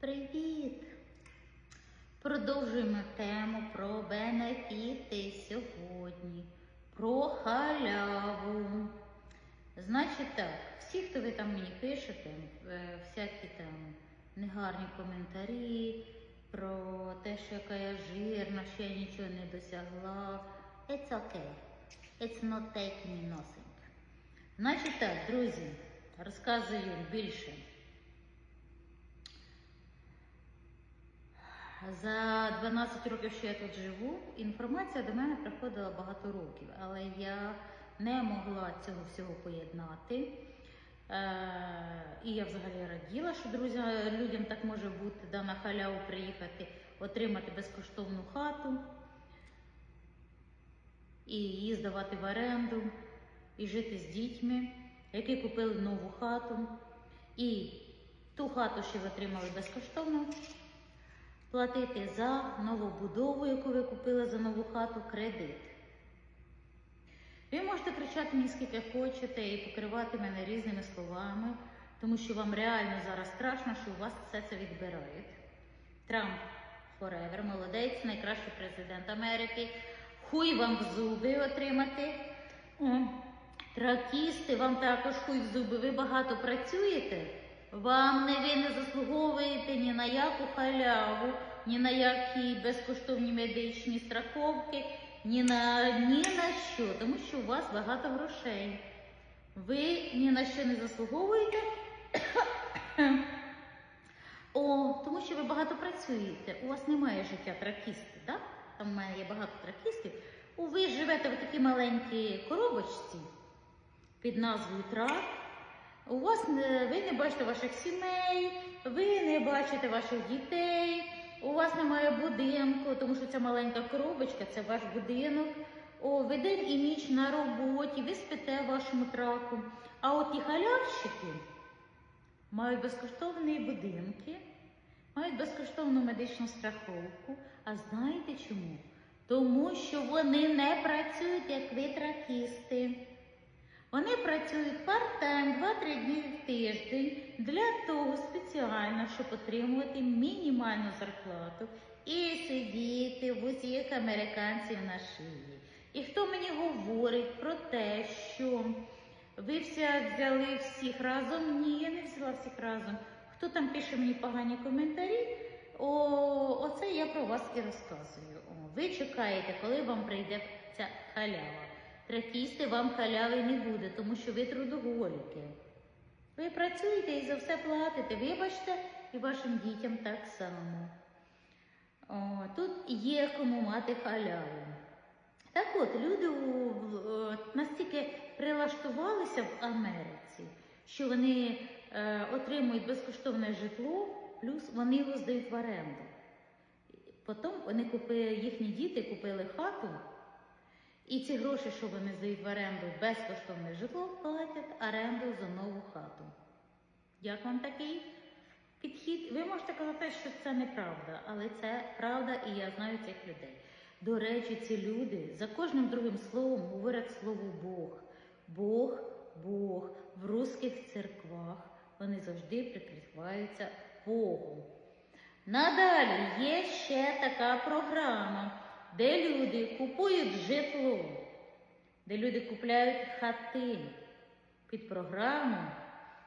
Привіт! Продовжуємо тему про бенефіти сьогодні. Про халяву. Значить так, всі, хто ви там мені пишете, е, всякі там негарні коментарі про те, що яка я жирна, що я нічого не досягла. It's okay. It's not taking nothing. Значить так, друзі, розказую більше. За 12 років, що я тут живу, інформація до мене приходила багато років, але я не могла цього всього поєднати. Е, і я взагалі раділа, що друзі, людям так може бути, да, на халяву приїхати, отримати безкоштовну хату і її здавати в оренду, і жити з дітьми, які купили нову хату. І ту хату, ви отримали безкоштовно, платити за новобудову, яку ви купили за нову хату, кредит. Ви можете кричати мені скільки хочете і покривати мене різними словами, тому що вам реально зараз страшно, що у вас все це відбирають. Трамп forever, молодець, найкращий президент Америки. Хуй вам в зуби отримати. Тракісти, вам також хуй в зуби. Ви багато працюєте. Вам не ви не заслуговуєте ні на яку халяву, ні на які безкоштовні медичні страховки, ні на ні на що, тому що у вас багато грошей. Ви ні на що не заслуговуєте. О, тому що ви багато працюєте. У вас немає життя тракісти, так? Там в мене є багато тракістів. Ви живете в такій маленькій коробочці під назвою трак. У вас не, ви не бачите ваших сімей, ви не бачите ваших дітей, у вас немає будинку, тому що ця маленька коробочка це ваш будинок. О, ви день і ніч на роботі, ви спите вашому траку. А от ті халявщики мають безкоштовні будинки, мають безкоштовну медичну страховку. А знаєте чому? Тому що вони не працюють, як ви тракісти. Вони працюють парт-тайм 2-3 дні в тиждень для того спеціально, щоб отримувати мінімальну зарплату і сидіти в усіх американців на шиї. І хто мені говорить про те, що ви вся взяли всіх разом? Ні, я не взяла всіх разом. Хто там пише мені погані коментарі? О, оце я про вас і розказую. О, ви чекаєте, коли вам прийде ця халява. Тракісти вам халяви не буде, тому що ви трудоголіки. Ви працюєте і за все платите. Вибачте, і вашим дітям так само. О, тут є кому мати халяву. Так от, люди в- настільки прилаштувалися в Америці, що вони е, отримують безкоштовне житло, плюс вони його здають в оренду. Потім вони купили, їхні діти купили хату, і ці гроші, що вони здають в оренду безкоштовне житло, платять оренду за нову хату. Як вам такий підхід? Ви можете казати, що це неправда, але це правда, і я знаю цих людей. До речі, ці люди за кожним другим словом говорять слово Бог. Бог, Бог. В русських церквах вони завжди прикриваються Богом. Надалі є ще така програма, де люди купують житло, де люди купляють хати під програму,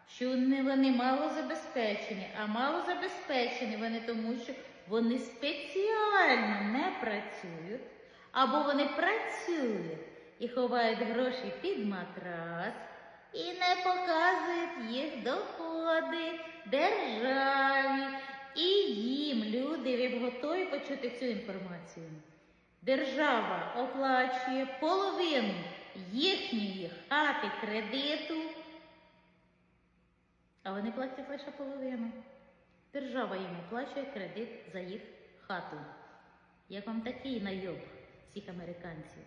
що вони мало забезпечені, а мало забезпечені вони тому, що вони спеціально не працюють, або вони працюють і ховають гроші під матрас і не показують їх доходи державі. І їм, люди, готові почути цю інформацію. Держава оплачує половину їхньої хати кредиту, а вони платять лише половину. Держава їм оплачує кредит за їх хату. Як вам такий найоб всіх американців?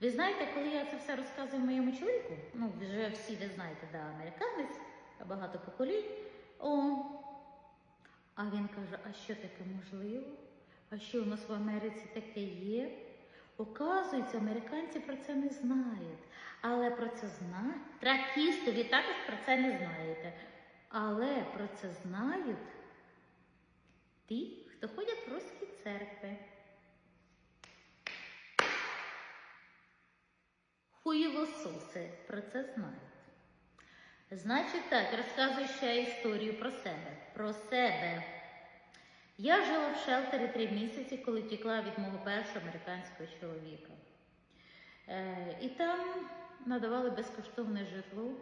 Ви знаєте, коли я це все розказую моєму чоловіку, ну вже всі ви знаєте, да, американець, багато поколінь. О, а він каже: а що таке можливо? А що у нас в Америці таке є? Оказується, американці про це не знають. Але про це знають. Тракісти, ви також про це не знаєте. Але про це знають Ті, хто ходять в руські церкви. Хуєвососи про це знають. Значить так, розказую ще історію про себе. Про себе. Я жила в шелтері три місяці, коли втекла від мого першого американського чоловіка. Е, і там надавали безкоштовне житло,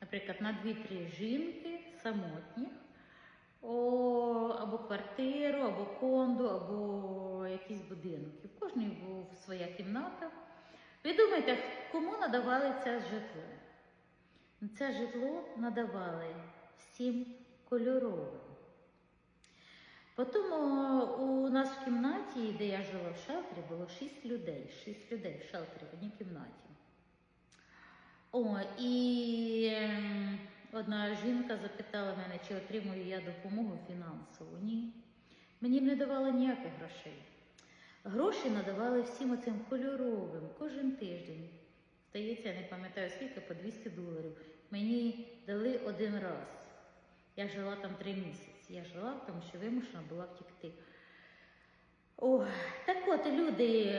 наприклад, на 2-3 жінки самотніх, або квартиру, або кондо, або якісь будинки. В кожній був своя кімната. Ви думаєте, кому надавали це житло? Це житло надавали всім кольоровим. Потім у нас в кімнаті, де я жила в шелтері, було шість людей. Шість людей в шелтері в одній кімнаті. О, і ем, одна жінка запитала мене, чи отримую я допомогу фінансову. Ні. Мені не давали ніяких грошей. Гроші надавали всім оцим кольоровим кожен тиждень. Здається, я не пам'ятаю скільки, по 200 доларів. Мені дали один раз. Я жила там три місяці. Я жила, тому що вимушена була втікти. О, так от, люди,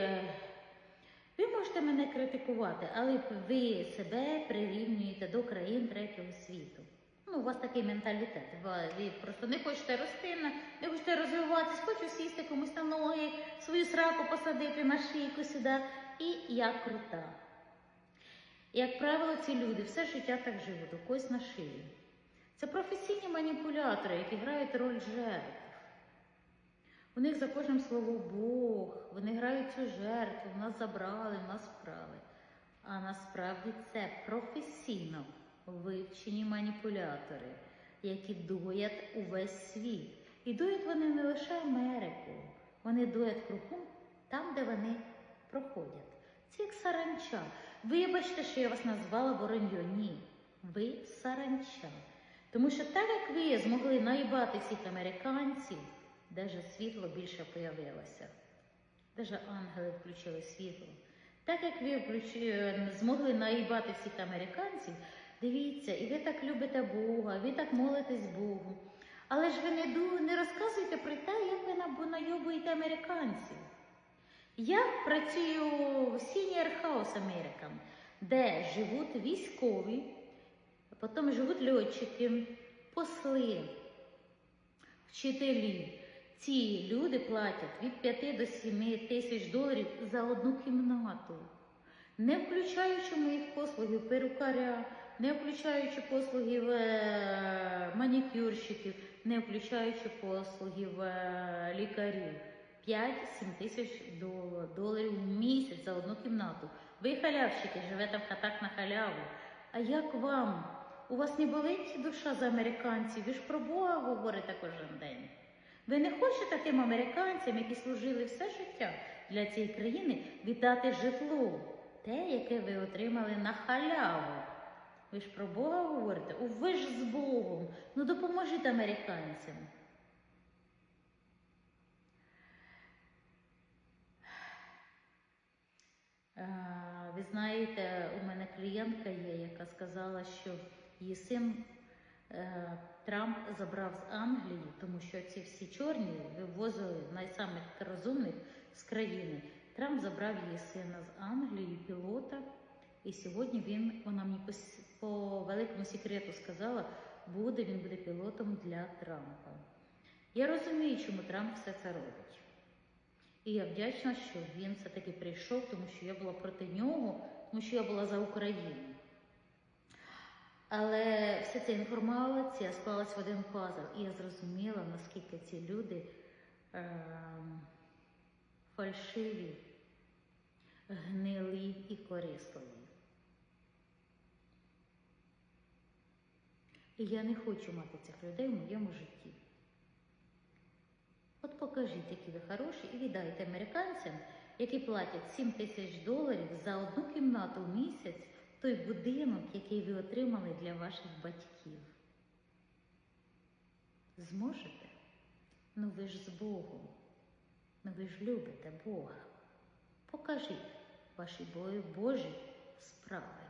ви можете мене критикувати, але ви себе прирівнюєте до країн третього світу. Ну, у вас такий менталітет. Ви- просто не хочете рости, не хочете розвиватись, хочу сісти комусь на ноги, свою сраку посадити на шийку сюди. І я крута. Як правило, ці люди все життя так живуть, у когось на шиї. Це професійні маніпулятори, які грають роль жертв. У них за кожним словом Бог, вони грають цю жертву, нас забрали, в нас вкрали. А насправді це професійно вивчені маніпулятори, які дують увесь світ. І дують вони не лише Америку, вони дують кругом там, де вони проходять. Це як саранча. Вибачте, що я вас назвала вороньо. Ні. Ви саранча. Тому що так як ви змогли наїбати всіх американців, даже світло більше появилося. Даже ангели включили світло. Так як ви змогли наїбати всіх американців, дивіться, і ви так любите Бога, ви так молитесь Богу. Але ж ви не, не розказуєте про те, як ви найобуєте американців. Я працюю в Senior House American, де живуть військові, потім живуть льотчики, посли, вчителі. Ці люди платять від 5 до 7 тисяч доларів за одну кімнату, не включаючи моїх послугів перукаря, не включаючи послугів е, манікюрщиків, не включаючи послугів е, лікарів. 5-7 тисяч доларів в місяць за одну кімнату. Ви халявщики, живете в хатах на халяву. А як вам? У вас не болить душа за американців? Ви ж про Бога говорите кожен день. Ви не хочете тим американцям, які служили все життя для цієї країни, віддати житло, те, яке ви отримали на халяву. Ви ж про Бога говорите? О, ви ж з Богом. Ну допоможіть американцям. Ви знаєте, у мене клієнтка є, яка сказала, що її син е, Трамп забрав з Англії, тому що ці всі чорні вивозили найсамих розумних з країни. Трамп забрав її сина з Англії, пілота, і сьогодні він, вона мені по, по великому секрету сказала, буде він буде пілотом для Трампа. Я розумію, чому Трамп все це робить. І я вдячна, що він все-таки прийшов, тому що я була проти нього, тому що я була за Україну. Але вся ця інформація склалась в один пазл, і я зрозуміла, наскільки ці люди ем, фальшиві, гнилі і корисливі. І я не хочу мати цих людей в моєму житті. От покажіть, які ви хороші, і віддайте американцям, які платять 7 тисяч доларів за одну кімнату в місяць, той будинок, який ви отримали для ваших батьків. Зможете? Ну ви ж з Богом. Ну ви ж любите Бога. Покажіть ваші бої Божі справи.